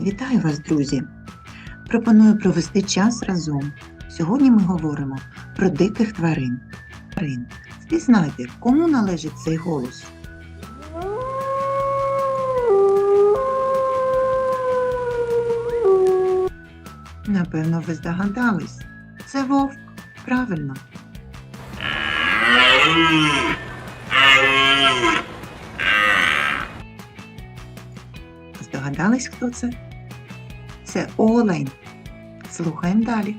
Вітаю вас, друзі! Пропоную провести час разом. Сьогодні ми говоримо про диких тварин. Тварин. Впізнайте, кому належить цей голос. Напевно, ви здогадались. Це вовк. Правильно. Здогадались, хто це? Це олень. Слухаємо далі.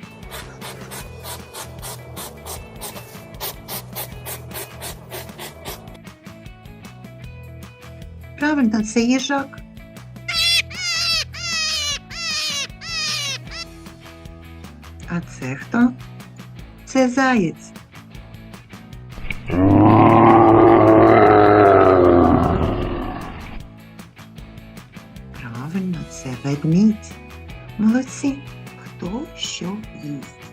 Правильно, це їжак. А це хто? Це заєць. Молодці. Хто що їсть?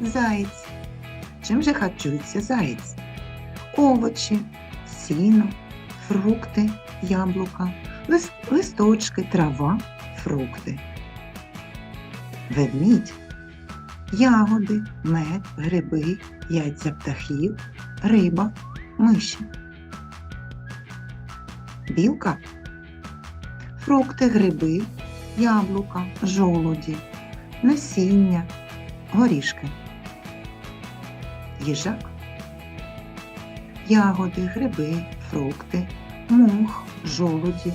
Заєць. Чим же харчується заєць? Овочі, сіно, фрукти, яблука, лис- листочки, трава, фрукти. Ведмідь ягоди, мед, гриби, яйця птахів, риба, миші. Білка фрукти, гриби, яблука, жолуді, насіння, горішки. Їжак ягоди, гриби, фрукти, мох, жолуді,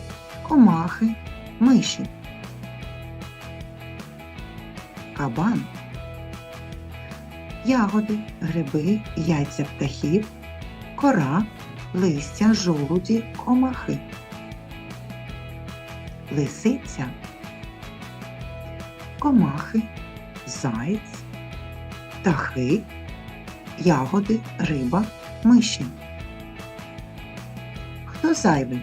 комахи, миші. Кабан ягоди, гриби, яйця птахів, кора, листя, жолуді, комахи. Лисиця, комахи, заєць, птахи, ягоди, риба, миші. Хто зайвий?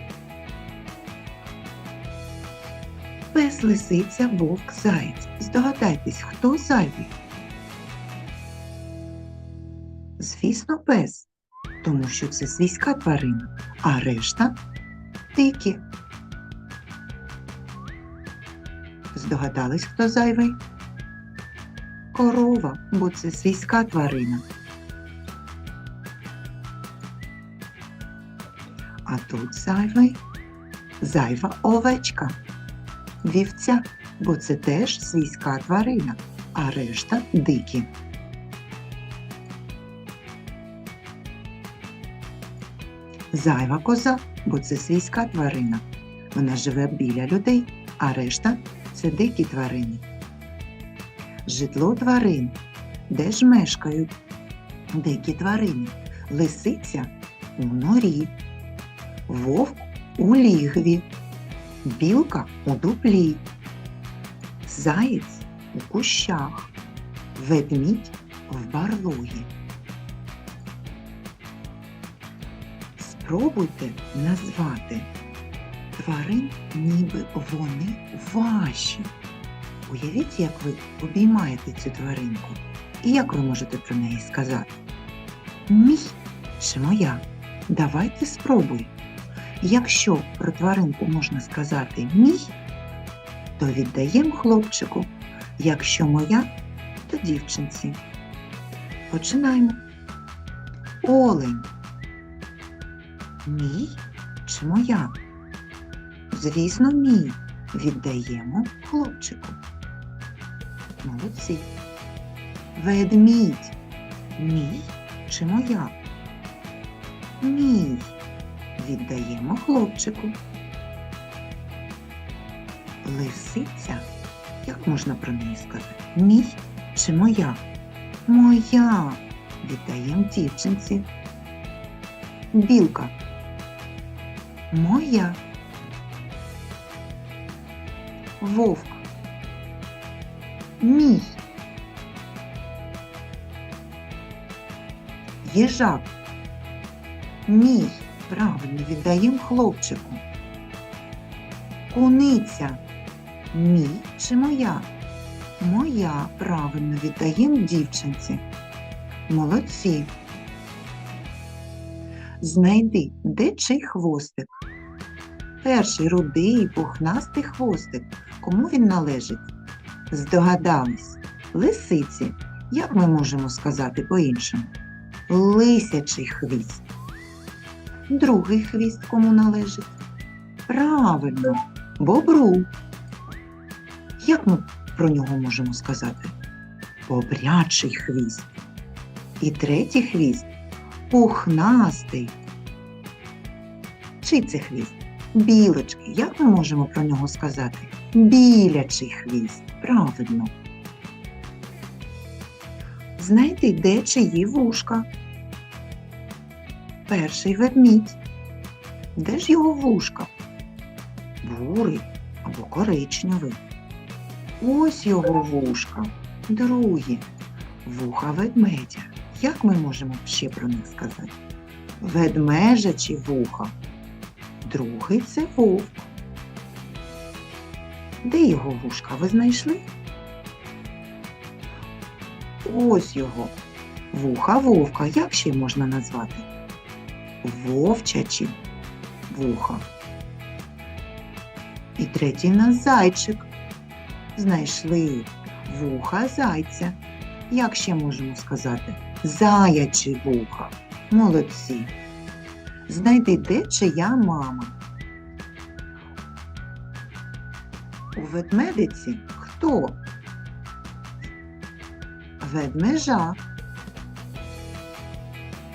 Пес, лисиця, вовк, заєць. Здогадайтесь, хто зайвий? Звісно, пес, тому що це свійська тварина, а решта дикі. Здогадались, хто зайвий? Корова, бо це свійська тварина. А тут зайвий зайва овечка, вівця, бо це теж свійська тварина, а решта дикі. Зайва коза, бо це свійська тварина. Вона живе біля людей, а решта це дикі тварини. Житло тварин. Де ж мешкають дикі тварини? Лисиця у норі, вовк у лігві, білка у дуплі, заєць у кущах, ведмідь в барлогі. Спробуйте назвати тварин, ніби вони ваші. Уявіть, як ви обіймаєте цю тваринку. І як ви можете про неї сказати? Мій чи моя? Давайте спробуй. Якщо про тваринку можна сказати мій, то віддаємо хлопчику. Якщо моя, то дівчинці. Починаємо. Олень. Мій чи моя? Звісно, мій. Віддаємо хлопчику. Молодці. Ведмідь. Мій чи моя? Мій. Віддаємо хлопчику. Лисиця. Як можна про неї сказати? Мій чи моя? Моя. Віддаємо дівчинці. Білка. Моя. Вовк. Мій. Їжак. Мій. Правильно віддаємо хлопчику. Куниця. Мій чи моя? Моя. Правильно віддаємо дівчинці. Молодці. Знайди, де чий хвостик. Перший рудий, пухнастий хвостик. Кому він належить? Здогадались. Лисиці. Як ми можемо сказати по-іншому? Лисячий хвіст. Другий хвіст кому належить? Правильно, бобру. Як ми про нього можемо сказати? Бобрячий хвіст. І третій хвіст пухнастий. Чий це хвіст? Білочки. Як ми можемо про нього сказати? Білячий хвіст. Правильно. Знайди, де чиї вушка. Перший ведмідь. Де ж його вушка? Бурий або коричневий. Ось його вушка. Другі. Вуха ведмедя. Як ми можемо ще про них сказати? Ведмежачі вуха. Другий це вовк. Де його вушка ви знайшли? Ось його. Вуха вовка. Як ще можна назвати? Вовчачі вуха. І третій нас зайчик. Знайшли вуха зайця. Як ще можемо сказати? Заячі вуха. Молодці. Знайди, де чия мама. У ведмедиці хто? Ведмежа.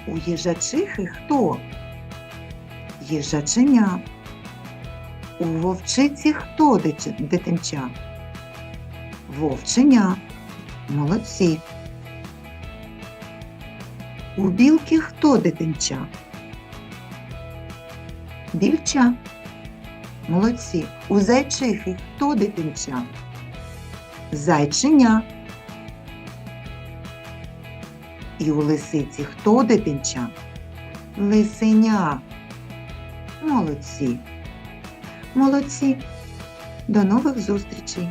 У їжачихи хто? Їжаченя. У вовчиці хто дитинча? Вовченя. Молодці. У білки хто дитинча? Більча. Молодці. У зайчихи хто дитинча? Зайченя. І у лисиці хто дитинча? Лисеня. Молодці. Молодці. До нових зустрічей.